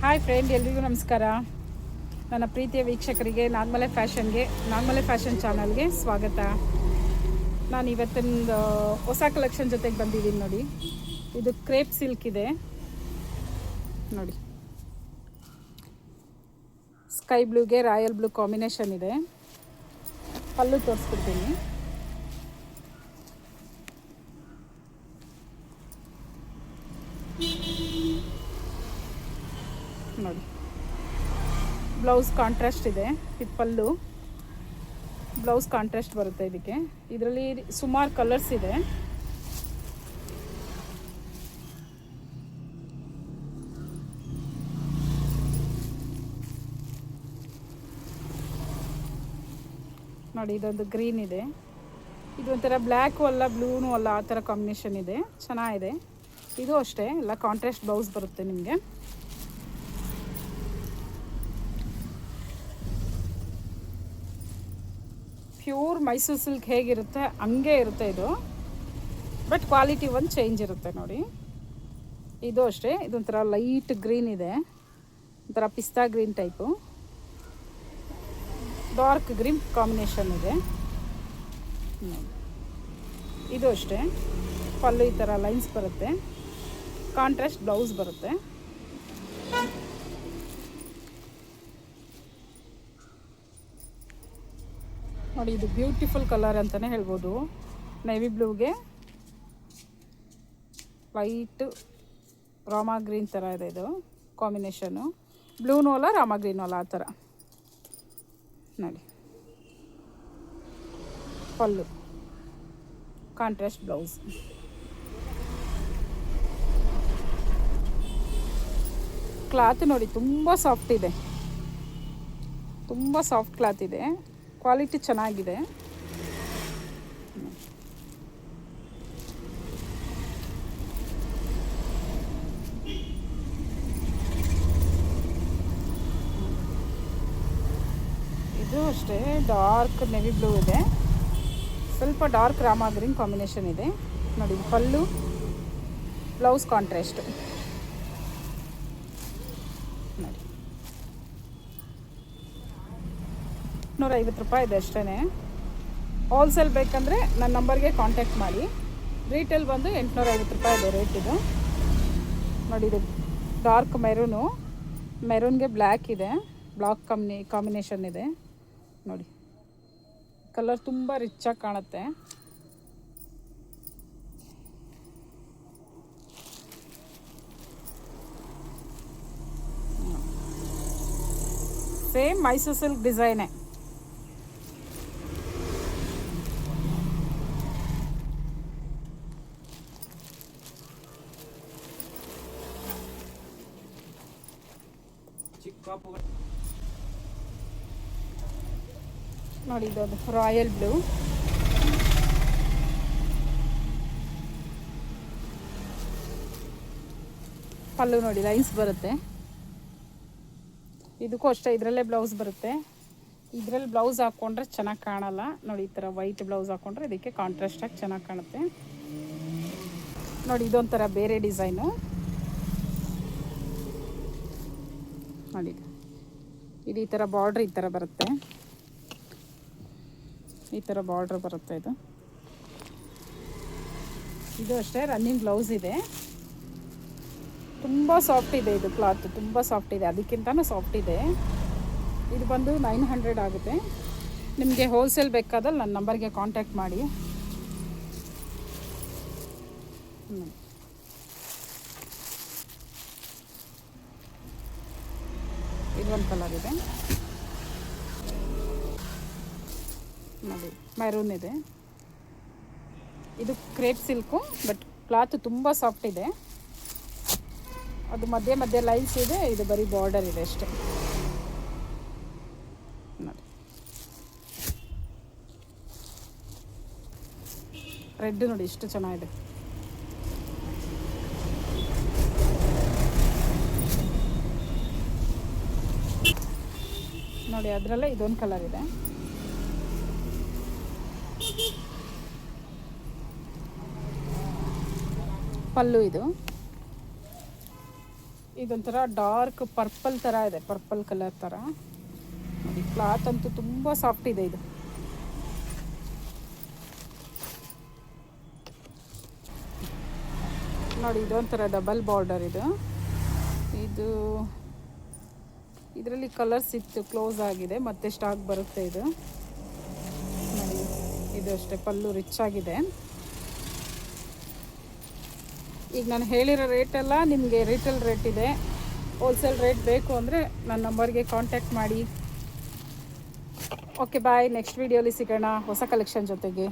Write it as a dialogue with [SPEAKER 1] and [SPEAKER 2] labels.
[SPEAKER 1] Hi friend ಎಲ್ರಿಗೂ ನಮಸ್ಕಾರ. ನನ್ನ ಪ್ರೀತಿಯ ವೀಕ್ಷಕರಿಗೆ, ನಾಗಮಲೆ ಫ್ಯಾಷನ್ಗೆ, ನಾಗಮಲೆ ಫ್ಯಾಷನ್ ಚಾನಲ್ಗೆ ಸ್ವಾಗತ. ನಾನು ಇವತ್ತಿನ ಹೊಸ ಕಲೆಕ್ಷನ್ ಜೊತೆಗೆ ಬಂದಿದ್ದೀನಿ ನೋಡಿ. ಇದು ಕ್ರೇಪ್ ಸಿಲ್ಕ್ ಇದೆ. ನೋಡಿ. ಸ್ಕೈ ಬ್ಲೂಗೆ ರಾಯಲ್ ಬ್ಲೂ ಕಾಂಬಿನೇಷನ್ ಇದೆ. ಪಲ್ಲು ತೋರಿಸ್ಬಿಡ್ತೀನಿ. ನೋಡಿ. ಬ್ಲೌಸ್ ಕಾಂಟ್ರಾಸ್ಟ್ ಇದೆ. ಇದು ಪಲ್ಲು ಬ್ಲೌಸ್ ಕಾಂಟ್ರಾಸ್ಟ್ ಬರುತ್ತೆ ಇದಕ್ಕೆ. ಇದರಲ್ಲಿ ಸುಮಾರು ಕಲರ್ಸ್ ಇದೆ. ನೋಡಿ, ಇದೊಂದು ಗ್ರೀನ್ ಇದೆ. ಇದು ಒಂಥರ ಬ್ಲ್ಯಾಕು ಅಲ್ಲ ಬ್ಲೂನು ಅಲ್ಲ, ಆ ಥರ ಕಾಂಬಿನೇಷನ್ ಇದೆ. ಚೆನ್ನಾಗಿದೆ. ಇದು ಅಷ್ಟೇ. ಎಲ್ಲ ಕಾಂಟ್ರಾಸ್ಟ್ ಬ್ಲೌಸ್ ಬರುತ್ತೆ ನಿಮಗೆ. ಪ್ಯೂರ್ ಮೈಸೂರು ಸಿಲ್ಕ್ ಹೇಗಿರುತ್ತೆ? ಹಂಗೆ ಇರುತ್ತೆ ಇದು. ಬಟ್ ಕ್ವಾಲಿಟಿ ಒಂದು ಚೇಂಜ್ ಇರುತ್ತೆ ನೋಡಿ. ಇದು ಅಷ್ಟೇ, ಇದೊಂಥರ ಲೈಟ್ ಗ್ರೀನ್ ಇದೆ. ಒಂಥರ ಪಿಸ್ತಾ green type. Dark green combination ಇದೆ. ಇದು ಅಷ್ಟೇ. ಪಲ್ಲು ಈ ಥರ ಲೈನ್ಸ್ ಬರುತ್ತೆ. ಕಾಂಟ್ರಾಸ್ಟ್ ಬ್ಲೌಸ್ ಬರುತ್ತೆ. ನೋಡಿ, ಇದು ಬ್ಯೂಟಿಫುಲ್ ಕಲರ್ ಅಂತಲೇ ಹೇಳ್ಬೋದು. ನೇವಿ ಬ್ಲೂಗೆ ವೈಟ್ ರಾಮಾ ಗ್ರೀನ್ ಥರ ಇದೆ ಇದು ಕಾಂಬಿನೇಷನು ಬ್ಲೂ ನೋಲ ರಾಮಾ ಗ್ರೀನ್ ಅಲ್ಲ, ಆ ಥರ ನೋಡಿ. ಪಲ್ಲು ಕಾಂಟ್ರಾಸ್ಟ್ ಬ್ಲೌಸ್ ಕ್ಲಾತ್ ನೋಡಿ, ತುಂಬ ಸಾಫ್ಟ್ ಇದೆ. ತುಂಬ ಸಾಫ್ಟ್ ಕ್ಲಾತ್ ಇದೆ. ಕ್ವಾಲಿಟಿ ಚೆನ್ನಾಗಿದೆ. ಇದು ಅಷ್ಟೇ, ಡಾರ್ಕ್ ನೆವಿ ಬ್ಲೂ ಇದೆ. ಸ್ವಲ್ಪ ಡಾರ್ಕ್ ರಾಮಾ ಗ್ರೀನ್ ಕಾಂಬಿನೇಷನ್ ಇದೆ. ನೋಡಿ ಫಲ್ಲು ಬ್ಲೌಸ್ ಕಾಂಟ್ರಾಸ್ಟ್ ನೋಡಿ ನೂರೈವತ್ತು ರೂಪಾಯಿ ಇದೆ ಅಷ್ಟೇ ಹೋಲ್ಸೇಲ್ ಬೇಕಂದರೆ ನನ್ನ ನಂಬರ್ಗೆ ಕಾಂಟ್ಯಾಕ್ಟ್ ಮಾಡಿ. ರೀಟೇಲ್ ಬಂದು ಎಂಟುನೂರೈವತ್ತು ರೂಪಾಯಿ ಇದೆ ರೇಟ್ ಇದು. ನೋಡಿ ಇದು ಡಾರ್ಕ್ ಮೆರೂನು ಮೆರೂನ್ಗೆ ಬ್ಲ್ಯಾಕ್ ಇದೆ. ಬ್ಲಾಕ್ ಕಾಂಬಿನೇ ಕಾಂಬಿನೇಷನ್ ಇದೆ. ನೋಡಿ. ಕಲರ್ ತುಂಬ ರಿಚ್ಚಾಗಿ ಕಾಣುತ್ತೆ. ಸೇಮ್ ಮೈಸೂರು ಸಿಲ್ಕ್ ಡಿಸೈನೇ ನೋಡಿ ಇದೊಂದು ರಾಯಲ್ ಬ್ಲೂ. ಪಲ್ಲು ನೋಡಿ, ಲೈನ್ಸ್ ಬರುತ್ತೆ. ಇದಕ್ಕೂ ಅಷ್ಟೇ, ಇದರಲ್ಲೇ ಬ್ಲೌಸ್ ಬರುತ್ತೆ. ಇದರಲ್ಲಿ ಬ್ಲೌಸ್ ಹಾಕ್ಕೊಂಡ್ರೆ ಚೆನ್ನಾಗಿ ಕಾಣಲ್ಲ. ನೋಡಿ, ಈ ಥರ ವೈಟ್ ಬ್ಲೌಸ್ ಹಾಕ್ಕೊಂಡ್ರೆ ಇದಕ್ಕೆ ಕಾಂಟ್ರಾಸ್ಟಾಗಿ ಚೆನ್ನಾಗಿ ಕಾಣುತ್ತೆ. ನೋಡಿ, ಇದೊಂಥರ ಬೇರೆ ಡಿಸೈನು. ನೋಡಿ ಇದು ಈ ಥರ ಬಾರ್ಡ್ರ್ ಈ ಥರ ಬರುತ್ತೆ. ಈ ಥರ ಬಾರ್ಡ್ರ್ ಬರುತ್ತೆ ಇದು. ಇದು ಅಷ್ಟೇ ರನ್ನಿಂಗ್ ಬ್ಲೌಸ್ ಇದೆ. ತುಂಬ ಸಾಫ್ಟ್ ಇದೆ ಇದು ಕ್ಲಾತ್ ತುಂಬ ಸಾಫ್ಟ್ ಇದೆ. ಅದಕ್ಕಿಂತನೂ ಸಾಫ್ಟ್ ಇದೆ. ಇದು ಬಂದು ನೈನ್ ಹಂಡ್ರೆಡ್ ಆಗುತ್ತೆ. ನಿಮಗೆ ಹೋಲ್ಸೇಲ್ ಬೇಕಾದಲ್ಲಿ ನನ್ನ ನಂಬರ್ಗೆ ಕಾಂಟ್ಯಾಕ್ಟ್ ಮಾಡಿ. ಇದೊಂದು ಕಲರ್ ಇದೆ. ನೋಡಿ ಮೆರೂನ್ ಇದೆ. ಇದು ಕ್ರೇಪ್ ಸಿಲ್ಕು ಬಟ್ ಕ್ಲಾತ್ ತುಂಬ ಸಾಫ್ಟ್ ಇದೆ. ಅದು ಮಧ್ಯೆ ಮಧ್ಯೆ ಲೈನ್ಸ್ ಇದೆ, ಇದು ಬರೀ ಬಾರ್ಡರ್ ಇದೆ ಅಷ್ಟೇ. ರೆಡ್ ನೋಡಿ, ಇಷ್ಟು ಚೆನ್ನಾಗಿದೆ. ನೋಡಿ, ಅದರಲ್ಲೇ ಇದೊಂದು ಕಲರ್ ಇದೆ. ಪಲ್ಲು ಇದು. ಇದೊಂಥರ ಡಾರ್ಕ್ ಪರ್ಪಲ್ ಥರ ಇದೆ ಪರ್ಪಲ್ ಕಲರ್ ಥರ ನೋಡಿ ಕ್ಲಾತ್ ಅಂತೂ ತುಂಬ ಸಾಫ್ಟ್ ಇದೆ ಇದು. ನೋಡಿ, ಇದೊಂಥರ ಡಬಲ್ ಬಾರ್ಡರ್ ಇದು. ಇದು ಇದರಲ್ಲಿ ಕಲರ್ಸ್ ಇತ್ತು ಕ್ಲೋಸ್ ಆಗಿದೆ, ಮತ್ತೆ ಸ್ಟಾಕ್ ಬರುತ್ತೆ ಇದು. ಇದು ಅಷ್ಟೇ, ಪಲ್ಲು ರಿಚ್ ಆಗಿದೆ. ಈಗ ನಾನು ಹೇಳಿರೋ ರೇಟೆಲ್ಲ ನಿಮಗೆ ರಿಟೇಲ್ ರೇಟ್ ಇದೆ. ಹೋಲ್ಸೇಲ್ ರೇಟ್ ಬೇಕು ಅಂದರೆ ನನ್ನ ನಂಬರ್ಗೆ ಕಾಂಟ್ಯಾಕ್ಟ್ ಮಾಡಿ. ಓಕೆ ಬಾಯ್ ನೆಕ್ಸ್ಟ್ ವೀಡಿಯೋಲಿ ಸಿಗೋಣ. ಹೊಸ ಕಲೆಕ್ಷನ್ ಜೊತೆಗೆ.